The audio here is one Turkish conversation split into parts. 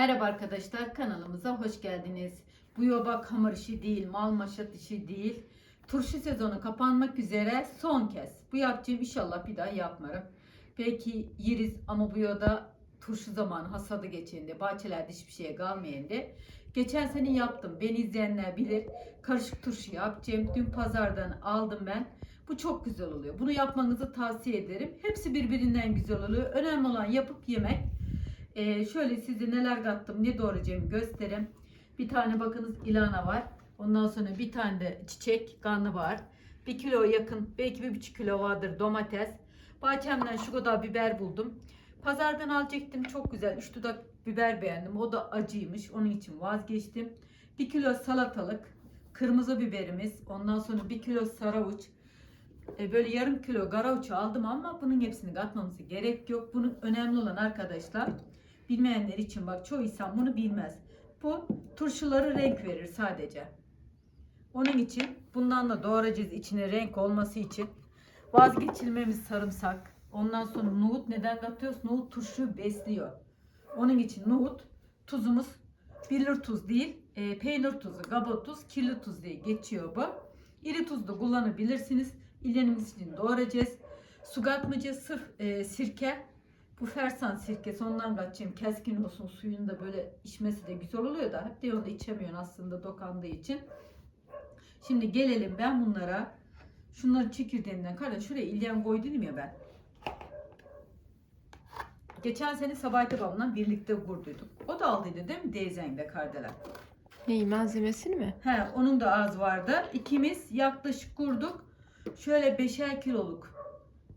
Merhaba arkadaşlar kanalımıza hoş geldiniz. Bu yobak hamur işi değil, mal maşat işi değil. Turşu sezonu kapanmak üzere son kez. Bu yapacağım inşallah bir daha yapmarım. Belki yeriz ama bu yoda turşu zamanı hasadı geçende, bahçelerde hiçbir şeye kalmayende. Geçen sene yaptım. Beni izleyenler bilir. Karışık turşu yapacağım. Dün pazardan aldım ben. Bu çok güzel oluyor. Bunu yapmanızı tavsiye ederim. Hepsi birbirinden güzel oluyor. Önemli olan yapıp yemek. Ee, şöyle size neler kattım, ne doğrayacağımı göstereyim. Bir tane bakınız ilana var. Ondan sonra bir tane de çiçek karnabahar. Bir kilo yakın, belki bir buçuk kilo vardır domates. Bahçemden şu kadar biber buldum. Pazardan alacaktım çok güzel. Üç dudak biber beğendim. O da acıymış. Onun için vazgeçtim. Bir kilo salatalık. Kırmızı biberimiz. Ondan sonra bir kilo saravuç. E, böyle yarım kilo garavuçu aldım ama bunun hepsini katmamıza gerek yok. Bunun önemli olan arkadaşlar bilmeyenler için bak çoğu insan bunu bilmez. Bu turşuları renk verir sadece. Onun için bundan da doğrayacağız içine renk olması için. Vazgeçilmemiz sarımsak. Ondan sonra nohut neden katıyoruz? Nohut turşuyu besliyor. Onun için nohut tuzumuz bilir tuz değil e, peynir tuzu, kaba tuz, kirli tuz diye geçiyor bu. İri tuz da kullanabilirsiniz. İlyenimiz için doğrayacağız. Su katmayacağız. Sırf e, sirke. Bu fersan sirkesi ondan katacağım. Keskin olsun suyun da böyle içmesi de güzel oluyor da. Hep de onu içemiyorsun aslında dokandığı için. Şimdi gelelim ben bunlara. Şunların çekirdeğinden kardeş şuraya ilyen koy dedim ya ben. Geçen sene Sabahattin babamla birlikte kurduyduk. O da aldıydı değil mi Deyzen'de kardelen? Neyi malzemesini mi? He, onun da az vardı. İkimiz yaklaşık kurduk. Şöyle beşer kiloluk.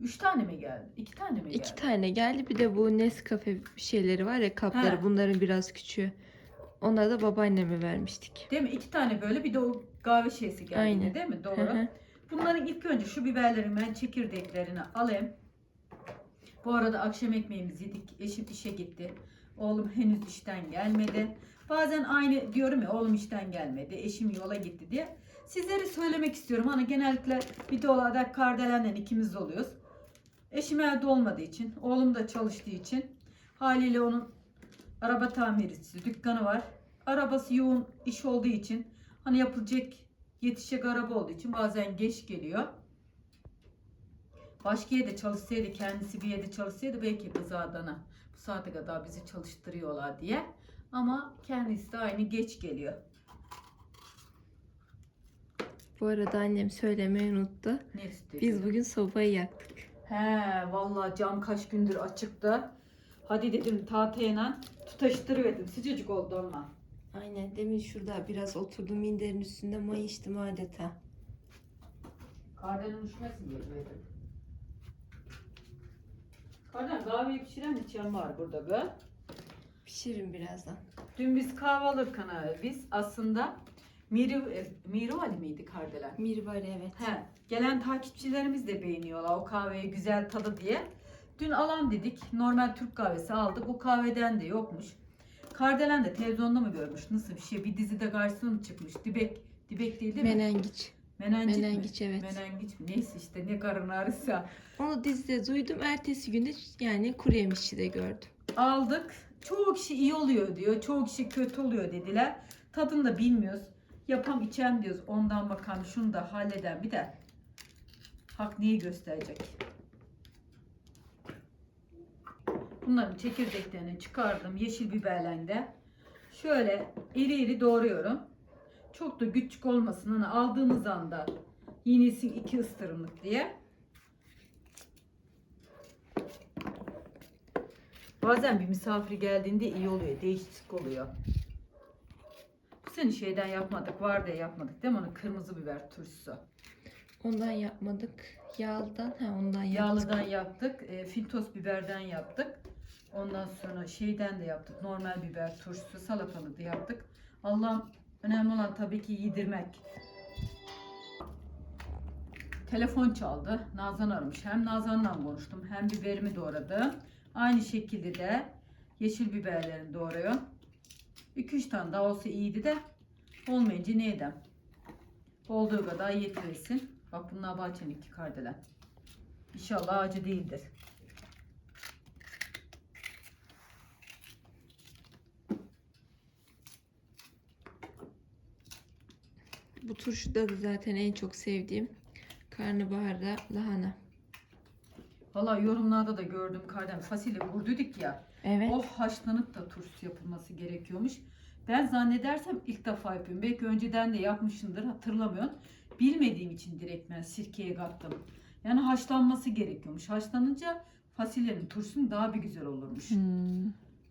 Üç tane mi geldi? İki tane mi geldi? İki tane geldi. Bir de bu Nescafe şeyleri var ya kapları. He. Bunların biraz küçüğü. Onları da babaanneme vermiştik. Değil mi? İki tane böyle bir de o kahve şeysi geldi Aynen. değil mi? Hı Doğru. hı. Bunların ilk önce şu biberlerin ben çekirdeklerini alayım. Bu arada akşam ekmeğimizi yedik. Eşim işe gitti. Oğlum henüz işten gelmedi. Bazen aynı diyorum ya oğlum işten gelmedi. Eşim yola gitti diye. Sizlere söylemek istiyorum. Hani genellikle videolarda kardelenle ikimiz oluyoruz. Eşim evde olmadığı için, oğlum da çalıştığı için haliyle onun araba tamircisi, dükkanı var. Arabası yoğun iş olduğu için hani yapılacak yetişecek araba olduğu için bazen geç geliyor. Başka yerde çalışsaydı kendisi bir yerde çalışsaydı belki Adana bu saate kadar bizi çalıştırıyorlar diye. Ama kendisi de aynı geç geliyor. Bu arada annem söylemeyi unuttu. Ne istiyor? Biz bugün sobayı yaktık. He vallahi cam kaç gündür açıktı. Hadi dedim tahtayla tutaştırıverdim. Sıcacık oldu ama. Aynen. Demin şurada biraz oturdum minderin üstünde mayıştım adeta. Kardenin uçmasın diye. Karden kahveyi pişiren içen var burada be. Pişiririm birazdan. Dün biz kahve alırken biz aslında Miri, e, Mirivali miydi Kardelen? Mirvari evet. He, gelen takipçilerimiz de beğeniyorlar o kahveyi güzel tadı diye. Dün alan dedik. Normal Türk kahvesi aldık. O kahveden de yokmuş. Kardelen de televizyonda mı görmüş? Nasıl bir şey? Bir dizide karşısına mı çıkmış? Dibek. Dibek değil değil mi? Menengiç. Menengiç, Menengiç, mi? evet. Menengiç mi? Neyse işte ne karın ağrısı. Onu dizide duydum. Ertesi günde yani kuru yemişçide gördüm. Aldık. Çoğu kişi iyi oluyor diyor. Çoğu kişi kötü oluyor dediler. Tadını da bilmiyoruz. Yapam içem diyoruz. Ondan bakalım şunu da halleden bir de. Hak neyi gösterecek? Bunların çekirdeklerini çıkardım. Yeşil biberlerinde. Şöyle iri iri doğruyorum. Çok da küçük olmasın. Hani aldığımız anda yenilsin iki ıstırımlık diye. Bazen bir misafir geldiğinde iyi oluyor. Değişiklik oluyor. Bu sene şeyden yapmadık. Var diye yapmadık değil mi? Onu kırmızı biber turşusu. Ondan yapmadık. Yağlıdan ha ondan yaptık. Yağlıdan yaptık. E, filtos biberden yaptık. Ondan sonra şeyden de yaptık. Normal biber turşusu, salatalı da yaptık. Allah'ım önemli olan tabii ki yedirmek. Telefon çaldı. Nazan aramış. Hem Nazan'la konuştum hem biberimi doğradım. Aynı şekilde de yeşil biberlerini doğruyorum. 2-3 tane daha olsa iyiydi de olmayınca ne edem. Olduğu kadar yetirilsin. Bak bunlar bahçeninki kardelen. İnşallah acı değildir. Bu turşu da zaten en çok sevdiğim karnabaharda lahana. Valla yorumlarda da gördüm kardem fasulye vurduyduk ya. Evet. O haşlanıp da turşusu yapılması gerekiyormuş. Ben zannedersem ilk defa yapıyorum. Belki önceden de yapmışımdır hatırlamıyorum. Bilmediğim için direkt ben sirkeye kattım. Yani haşlanması gerekiyormuş. Haşlanınca fasulyenin turşusu daha bir güzel olurmuş. Hmm,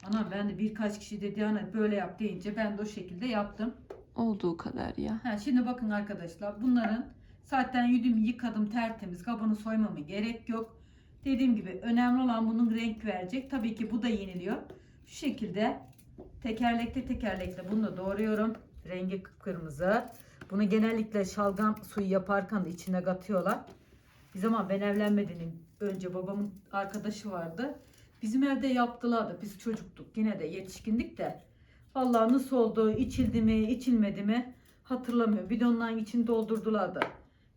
Ana ben de birkaç kişi dedi yani böyle yap deyince ben de o şekilde yaptım. olduğu kadar ya. Ha, şimdi bakın arkadaşlar bunların zaten yüdüm yıkadım tertemiz kabını soymama gerek yok. Dediğim gibi önemli olan bunun renk verecek. Tabii ki bu da yeniliyor. Şu şekilde tekerlekte tekerlekte bunu da doğruyorum. Rengi kıpkırmızı. Bunu genellikle şalgam suyu yaparken de içine katıyorlar. Bir zaman ben evlenmeden önce babamın arkadaşı vardı. Bizim evde yaptılardı. Biz çocuktuk. Yine de yetişkindik de. Vallahi nasıl oldu, içildi mi, içilmedi mi hatırlamıyorum. Bidonların içini doldurdular da.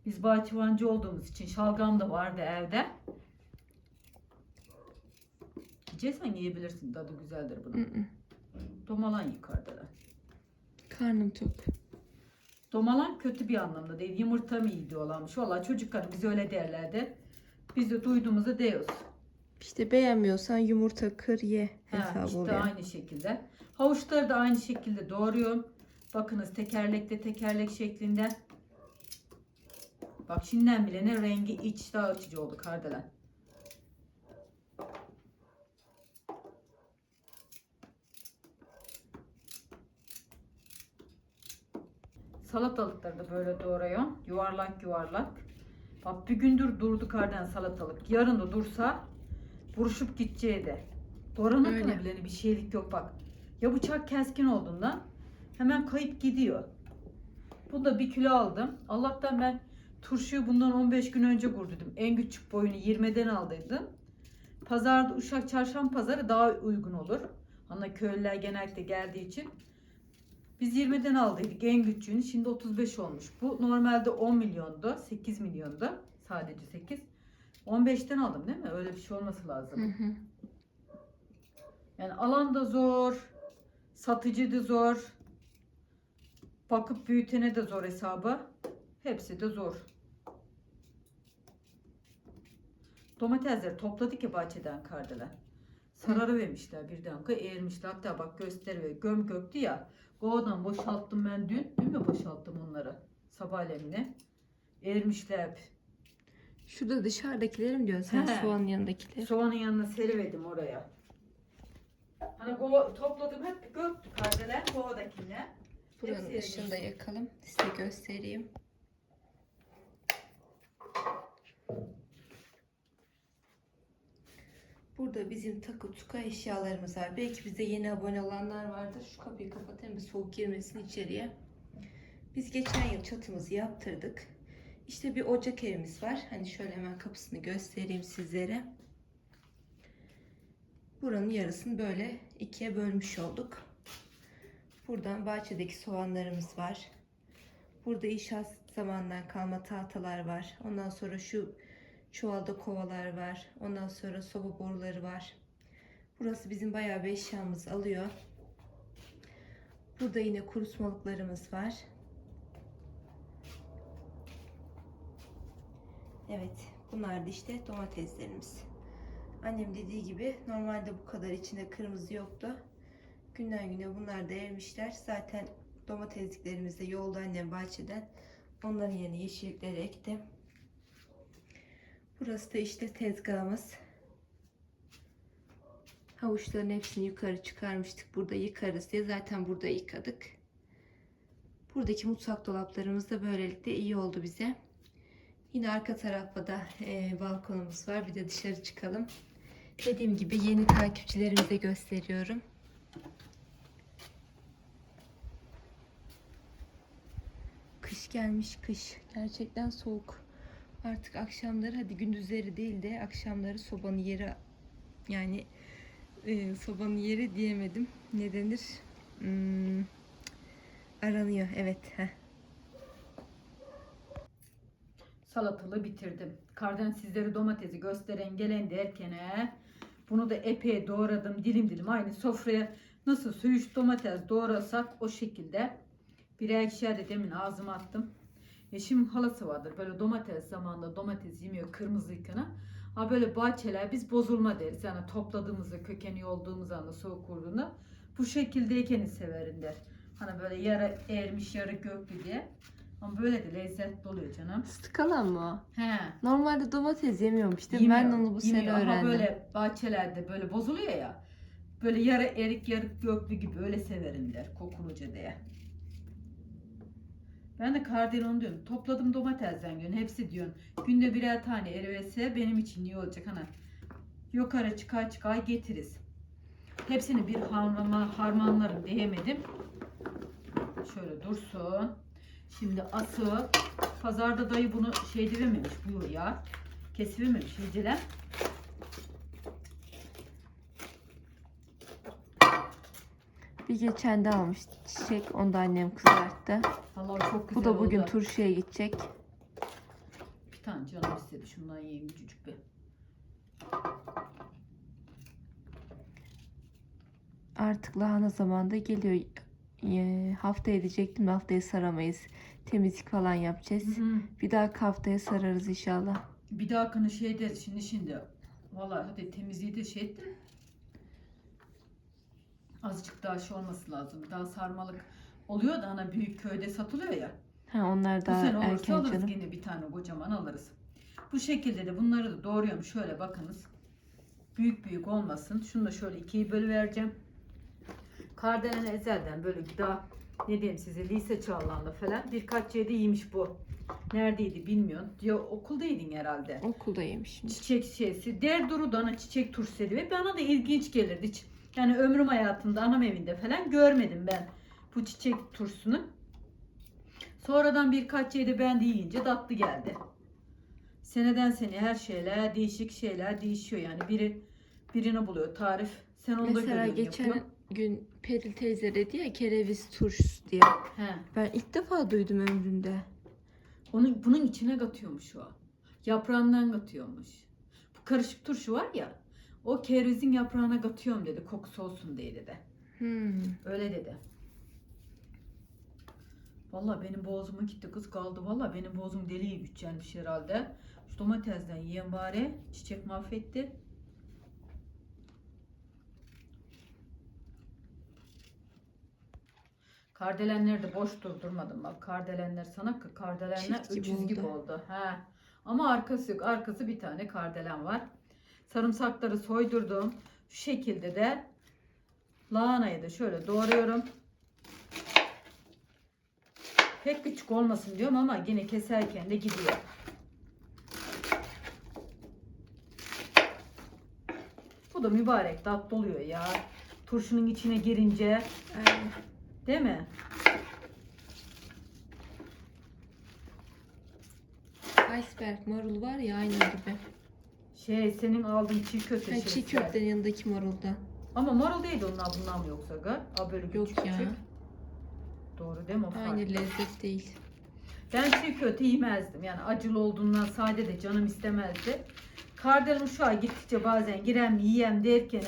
Biz bahçıvancı olduğumuz için şalgam da vardı evde. Yiyeceksen yiyebilirsin. Tadı güzeldir bunun. Domalan yukarıda da. Karnım tok. Domalan kötü bir anlamda değil. Yumurta mı iyi diyorlarmış. Valla çocuklar biz öyle derlerdi. Biz de duyduğumuzu diyoruz. İşte beğenmiyorsan yumurta kır ye hesabı işte oluyor. aynı şekilde. Havuçları da aynı şekilde doğruyorum. Bakınız tekerlekte tekerlek şeklinde. Bak şimdiden bile ne rengi içtah açıcı oldu kardelen. Salatalıkları da böyle doğruyorum. Yuvarlak yuvarlak. Bak bir gündür durdu kardan salatalık. Yarın da dursa buruşup gideceği de. Kadar bile bir şeylik yok bak. Ya bıçak keskin olduğundan hemen kayıp gidiyor. Bu da bir kilo aldım. Allah'tan ben turşuyu bundan 15 gün önce vurdum. En küçük boyunu 20'den aldıydım. Pazarda Uşak Çarşamba Pazarı daha uygun olur. Ana köylüler genellikle geldiği için. Biz 20'den aldıydık en küçüğünü. Şimdi 35 olmuş. Bu normalde 10 milyondu. 8 milyondu. Sadece 8. 15'ten aldım değil mi? Öyle bir şey olması lazım. Hı hı. Yani alan da zor, satıcı da zor, bakıp büyütene de zor hesabı. Hepsi de zor. Domatesleri topladık ya bahçeden kardelen. Sararı vermişler birden. Eğirmişler. Hatta bak gösteriyor. Göm göktü ya. Kovadan boşalttım ben dün. Dün mü boşalttım onları? Sabahleyin. Eğirmişler hep. Şurada dışarıdakileri mi diyorsun sen He. soğanın yanındakileri? Soğanın yanına seriverdim oraya. Hani kova, topladım hep göktü kardelen kovadakiler. Buranın Hepsi ışığını da yakalım. Size göstereyim. Burada bizim takı tuka eşyalarımız var. Belki bize yeni abone olanlar vardır. Şu kapıyı kapatayım bir soğuk girmesin içeriye. Biz geçen yıl çatımızı yaptırdık. İşte bir ocak evimiz var. Hani şöyle hemen kapısını göstereyim sizlere. Buranın yarısını böyle ikiye bölmüş olduk. Buradan bahçedeki soğanlarımız var. Burada inşaat zamandan kalma tahtalar var. Ondan sonra şu çuvalda kovalar var. Ondan sonra soba boruları var. Burası bizim bayağı bir eşyamız alıyor. Burada yine kurutmalıklarımız var. Evet, bunlar da işte domateslerimiz. Annem dediği gibi normalde bu kadar içinde kırmızı yoktu. Günden güne bunlar da ermişler. Zaten domatesliklerimiz de yolda annem bahçeden. Onların yerine yeşillikleri ekti. Burası da işte tezgahımız. Havuçların hepsini yukarı çıkarmıştık. Burada yıkarız diye. Zaten burada yıkadık. Buradaki mutfak dolaplarımız da böylelikle iyi oldu bize. Yine arka tarafta da e, balkonumuz var. Bir de dışarı çıkalım. Dediğim gibi yeni takipçilerimize gösteriyorum. Kış gelmiş kış. Gerçekten soğuk. Artık akşamları hadi gündüzleri değil de akşamları sobanın yeri yani e, sobanın yeri diyemedim. Ne denir? Hmm, aranıyor. Evet. Heh. Salatalığı bitirdim. Kardan sizlere domatesi gösteren gelen derkene bunu da epey doğradım dilim dilim aynı sofraya nasıl söğüş domates doğrasak o şekilde Birer ikişer de demin ağzıma attım. Eşimin halası vardır. Böyle domates zamanında domates yemiyor kırmızı yıkana. Ha böyle bahçeler biz bozulma deriz. Yani topladığımızda kökeni olduğumuz anda soğuk vurduğunda bu şekildeyken severim der. Hani böyle yarı ermiş yarı göklü diye. Ama böyle de lezzetli oluyor canım. Sıkalan mı? He. Normalde domates yemiyormuş değil mi? Ben onu bu sene yemiyor. Ama öğrendim. böyle bahçelerde böyle bozuluyor ya. Böyle yarı erik yarı göklü gibi öyle severim der kokuluca diye. Ben de kardelen diyorum. Topladım domatesden diyorsun. Hepsi diyorsun. Günde birer tane erivese benim için iyi olacak. Hani yukarı çıkar çıkar getiririz. Hepsini bir harmana, harmanlarım diyemedim. Şöyle dursun. Şimdi asıl pazarda dayı bunu şey diyememiş bu ya. Kesilememiş iyiceler. Bir geçen de almış çiçek. Onu da annem kızarttı. Vallahi çok güzel Bu da bugün oldu. turşuya gidecek. Bir tane canım istedi. Şundan yiyeyim küçücük bir. Artık lahana zamanında geliyor. Haftaya diyecektim de haftaya saramayız. Temizlik falan yapacağız. Bir dahaki haftaya sararız inşallah. Bir dahakını şey deriz şimdi şimdi. Vallahi hadi temizliği de şey ettim. Azıcık daha şey olması lazım. Daha sarmalık oluyor da hani büyük köyde satılıyor ya. Ha onlar Bu daha sene olursa erken alırız canım. yine bir tane kocaman alırız. Bu şekilde de bunları da doğruyorum. Şöyle bakınız. Büyük büyük olmasın. Şunu da şöyle ikiye bölüvereceğim. Kardelen ezelden böyle daha ne diyeyim size lise çağlarında falan birkaç yerde yemiş bu. Neredeydi bilmiyorum. Diyor okuldaydın herhalde. Okulda yemişim. Çiçek şeysi. Derduru'dan çiçek turşusu ve bana da ilginç gelirdi. Hiç- Yani ömrüm hayatımda anam evinde falan görmedim ben bu çiçek turşusunu. Sonradan birkaç yerde ben de yiyince tatlı geldi. Seneden seneye her şeyler değişik şeyler değişiyor yani biri birini buluyor tarif. Sen onu da Mesela geçen yapıyor. gün Peril teyze dedi ya kereviz turşusu diye. He. Ben ilk defa duydum ömrümde. Onun, bunun içine katıyormuş o. Yaprağından katıyormuş. Bu karışık turşu var ya. O kerevizin yaprağına katıyorum dedi. Kokusu olsun diye dedi. Hmm. Öyle dedi. Vallahi benim boğazıma gitti kız kaldı. Vallahi benim boğazım deliye güçlenmiş herhalde. Şu domatesden yiyen bari çiçek mahvetti. Kardelenleri de boş durdurmadım bak. Kardelenler sana kardelenler Çift gibi öküz gibi oldu. oldu. He. Ama arkası yok. Arkası bir tane kardelen var. Sarımsakları soydurdum. Şu şekilde de lahanayı da şöyle doğruyorum. Pek küçük olmasın diyorum ama yine keserken de gidiyor. Bu da mübarek tatlı oluyor ya. Turşunun içine girince değil mi? Iceberg marul var ya aynı gibi. Şey senin aldığın çiğ köfte Ha, şeysi çiğ köftenin yanındaki maruldan. Ama marul değildi onlar bundan mı yoksa ga? Aa böyle Yok küçük ya. küçük. Doğru değil mi? O farklı. Aynı lezzet değil. Ben çiğ köfte yemezdim. Yani acılı olduğundan sade de canım istemezdi. Kardelen uşağa gittikçe bazen girem yiyem derken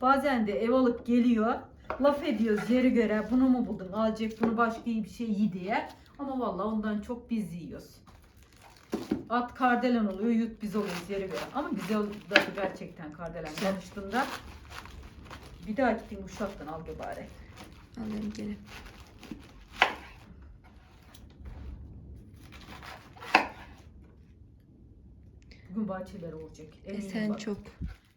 bazen de ev alıp geliyor. Laf ediyoruz yeri göre bunu mu buldun alacak bunu başka iyi bir şey yi diye. Ama vallahi ondan çok biz yiyoruz. At kardelen oluyor yut biz oluyoruz yeri göre. Ama güzel oldu gerçekten kardelen konuştuğunda. Bir daha gittiğim uşaktan al gel bari. Alayım geri. Bugün bahçeler olacak. E Eminim sen bak. çok.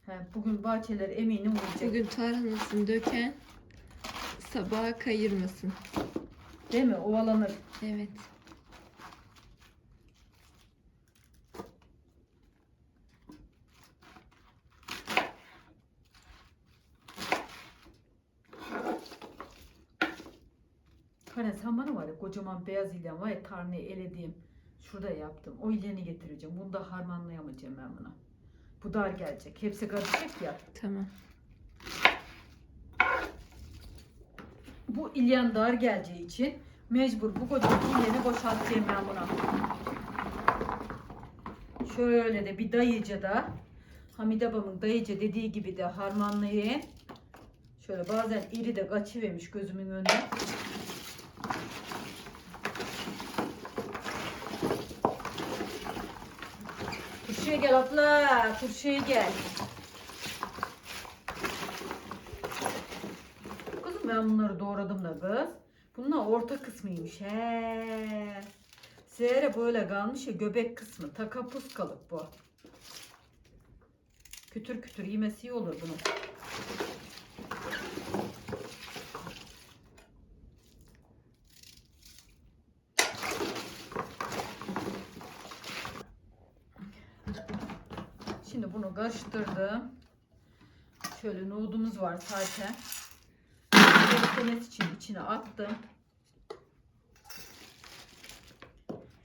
He, bugün bahçeler eminim olacak. Bugün tarhanasını döken sabaha kayırmasın. Değil mi? Ovalanır. Evet. Karen sen bana var ya kocaman beyaz ilyan var ya tarnayı elediğim. Şurada yaptım. O ilyanı getireceğim. Bunu da harmanlayamayacağım ben buna. Bu dar gelecek. Hepsi karışacak ya. Tamam. Bu ilyan dar geleceği için mecbur bu kocaman ilyanı boşaltacağım ben buna. Şöyle de bir dayıca da Hamide babamın dayıca dediği gibi de harmanlayayım. Şöyle bazen iri de kaçıvermiş gözümün önünde. turşuya gel abla. Turşuya gel. Kızım ben bunları doğradım da kız. Bunlar orta kısmıymış he. Zehre böyle kalmış ya göbek kısmı. Takapus kalıp bu. Kütür kütür yemesi iyi olur bunun. Şimdi bunu karıştırdım. Şöyle nohudumuz var zaten. Beklemesi için içine attım.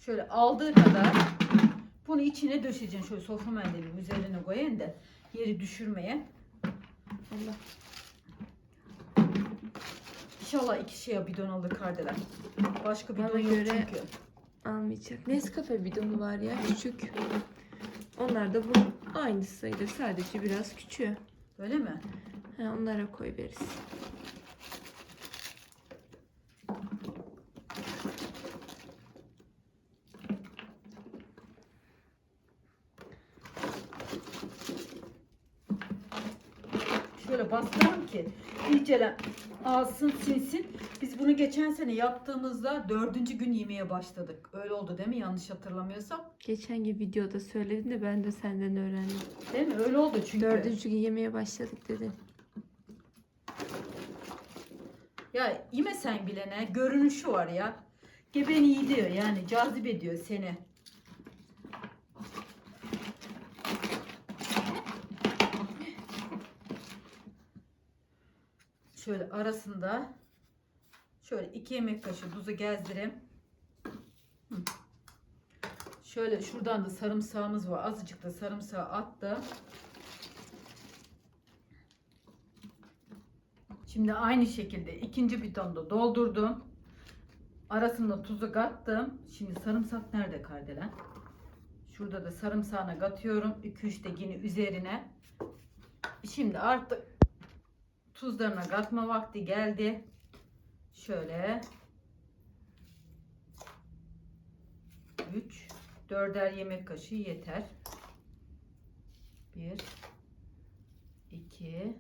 Şöyle aldığı kadar bunu içine döşeceğim. Şöyle sofra mendilinin üzerine koyayım da yeri düşürmeye. Allah. İnşallah iki şeye bidon alır kardeler. Başka bidon Bana yok göre- çünkü. Almayacak. Nescafe bidonu var ya küçük. Onlar da bunun aynısı sayılır. Sadece biraz küçüğü. Öyle mi? Ha, onlara koy veririz. Şöyle bastıralım ki iyice alsın sinsin. Biz bunu geçen sene yaptığımızda dördüncü gün yemeye başladık. Öyle oldu değil mi? Yanlış hatırlamıyorsam. Geçen gün videoda söyledin de ben de senden öğrendim. Değil mi? Öyle oldu çünkü. Dördüncü gün yemeye başladık dedin. Ya yemesen bile ne? Görünüşü var ya. Gebeni iyi diyor yani cazip ediyor seni. Şöyle arasında şöyle iki yemek kaşığı tuzu gezdireyim. Şöyle şuradan da sarımsağımız var. Azıcık da sarımsağı attım. Şimdi aynı şekilde ikinci bidonda doldurdum. Arasında tuzu kattım. Şimdi sarımsak nerede kardelen? Şurada da sarımsağını katıyorum. 2-3 de yine üzerine. Şimdi artık tuzlarına katma vakti geldi. Şöyle. 3 4'er yemek kaşığı yeter. 1 2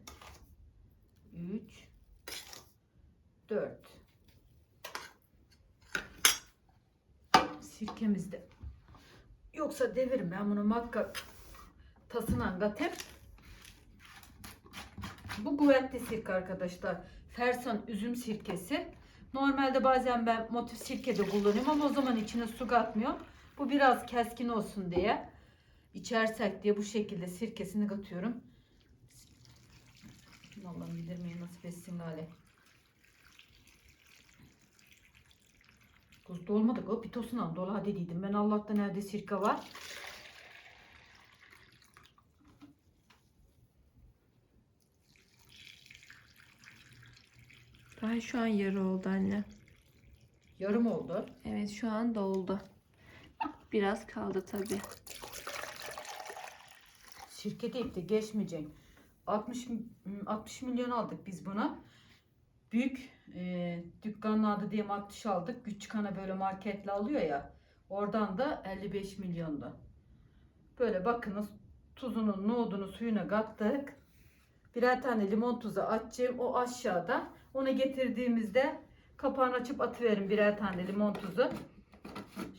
3 4 Sirkemiz de. Yoksa deviririm ben bunu makka tasına katayım. Bu kuvvetli sirke arkadaşlar. Fersan üzüm sirkesi. Normalde bazen ben motif sirke de kullanıyorum ama o zaman içine su katmıyorum. Bu biraz keskin olsun diye içersek diye bu şekilde sirkesini katıyorum. Allah'ım bildirmeyi nasip etsin gale. Kız dolmadık o pitosuna dola dediydim. Ben Allah'tan nerede sirke var. Daha şu an yarı oldu anne. Yarım oldu. Evet şu an doldu. Biraz kaldı tabi. Sirke deyip de geçmeyecek. 60 mi- 60 milyon aldık biz buna. Büyük e, dükkanlarda diye 60 aldık. Küçük ana böyle marketle alıyor ya. Oradan da 55 milyonda. Böyle bakınız tuzunu, nohudunu, suyuna kattık. Birer tane limon tuzu açacağım. O aşağıda. Onu getirdiğimizde kapağını açıp atıverin birer tane limon tuzu.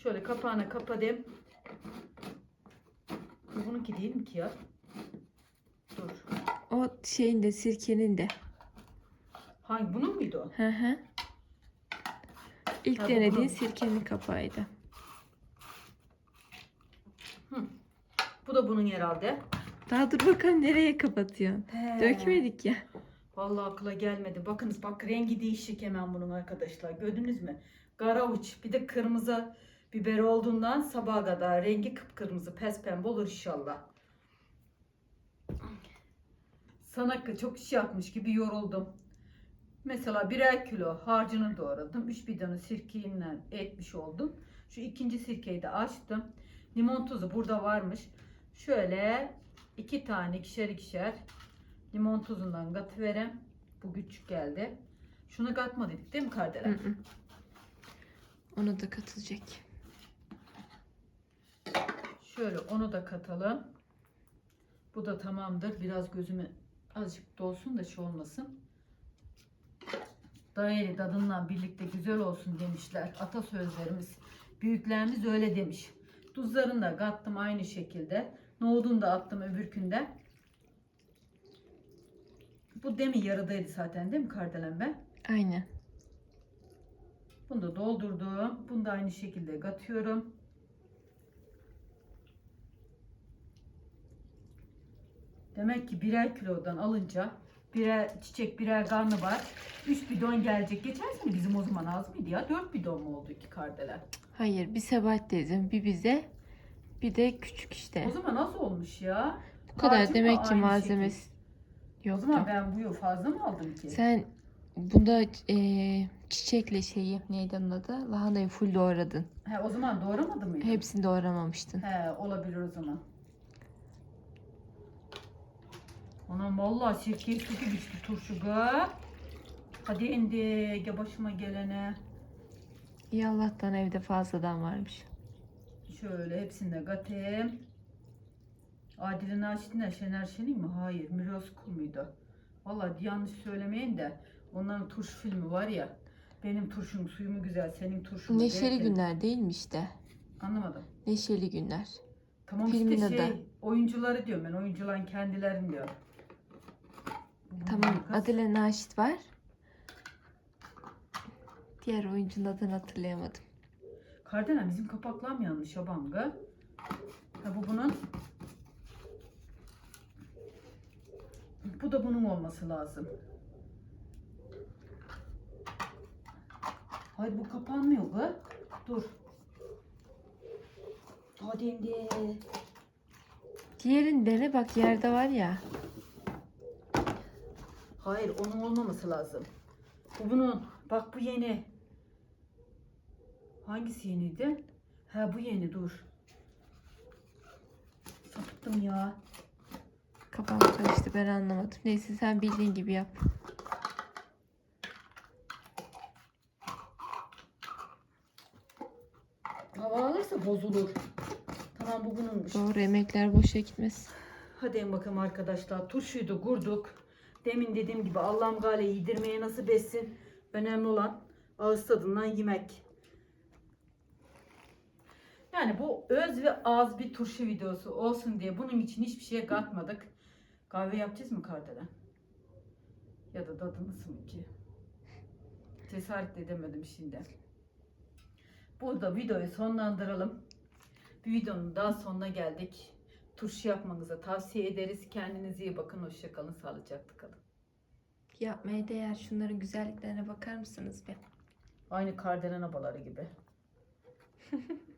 Şöyle kapağını kapatayım. Bu bununki değil mi ki ya? Dur. O şeyin de sirkenin de. Hangi bunun muydu? Hı hı. İlk Ha, denediğin bunun. sirkenin kapağıydı. Bu da bunun herhalde. Daha dur bakalım nereye kapatıyorsun. He. Dökmedik ya. Vallahi akla gelmedi. Bakınız bak rengi değişik hemen bunun arkadaşlar. Gördünüz mü? Karavuç bir de kırmızı biber olduğundan sabaha kadar rengi kıpkırmızı pes pembe olur inşallah. Sana çok iş yapmış gibi yoruldum. Mesela birer kilo harcını doğradım. 3 bidonu sirkeyle etmiş oldum. Şu ikinci sirkeyi de açtım. Limon tuzu burada varmış. Şöyle iki tane ikişer ikişer limon tuzundan katıverem. Bu küçük geldi. Şunu katma dedik değil mi Hı kardeler? hı. Ona da katılacak. Şöyle onu da katalım. Bu da tamamdır. Biraz gözümü azıcık dolsun da şey olmasın. Dayeli tadınla birlikte güzel olsun demişler. Atasözlerimiz. Büyüklerimiz öyle demiş. Tuzlarını da kattım aynı şekilde. Nohudunu da attım öbürkünde. Bu demin yarıdaydı zaten değil mi kardelen ben? Aynen. Bunu da doldurdum. Bunu da aynı şekilde katıyorum. Demek ki birer kilodan alınca birer çiçek birer karnı var. 3 bidon gelecek. Geçen sene bizim o zaman az mıydı ya? 4 bidon mu oldu iki kardelen? Hayır bir Sebahat teyzem bir bize bir de küçük O işte. zaman az olmuş ya. Bu kadar Harcı mı demek ki malzemesi şekil? O yoktu. zaman ben bu yıl fazla mı aldım ki? Sen bunda e, çiçekle şeyi neydi onun adı? Lahanayı full doğradın. He, o zaman doğramadı mıydı? Hepsini doğramamıştın. He olabilir o zaman. Anam vallahi sirkeyi su gibi içti turşu be. Hadi indi ya başıma gelene. İyi Allah'tan evde fazladan varmış. Şöyle hepsini de katayım. Adile Naşit'in Şener Şen'in mi? Hayır. Miros Kul muydu? Vallahi yanlış söylemeyin de onların turşu filmi var ya. Benim turşum suyu mu güzel, senin turşun mu Neşeli derken- günler değil mi işte? Anlamadım. Neşeli günler. Tamam Filmin işte adı. şey, oyuncuları diyorum ben. Oyuncuların kendilerini diyorum. Tamam Kız. Adile Naşit var. Diğer oyuncunun adını hatırlayamadım. Kardelen bizim kapaklar mı yanlış abamga? Ha bu bunun. Bu da bunun olması lazım. Hayır bu kapanmıyor kız. Dur. Hadi indi. Diğerinde ne bak yerde var ya. Hayır onun olmaması lazım. Bu bunun. Bak bu yeni. Hangisi yeniydi? Ha bu yeni dur. Sapıttım ya. Kafam karıştı ben anlamadım. Neyse sen bildiğin gibi yap. Hava alırsa bozulur. Tamam bu bununmuş. Doğru emekler boşa gitmesin. Hadi en bakalım arkadaşlar. Turşuyu kurduk. Demin dediğim gibi Allah'ım gale yedirmeye nasip etsin. Önemli olan ağız tadından yemek. Yani bu öz ve az bir turşu videosu olsun diye bunun için hiçbir şeye katmadık. Kahve yapacağız mı Kardelen? Ya da tadı nasıl mı ki? Cesaret edemedim şimdi. Burada videoyu sonlandıralım. Bir videonun daha sonuna geldik. Turşu yapmanızı tavsiye ederiz. Kendinize iyi bakın. Hoşçakalın. Sağlıcakla kalın. Yapmaya değer şunların güzelliklerine bakar mısınız be? Aynı kardelen abaları gibi.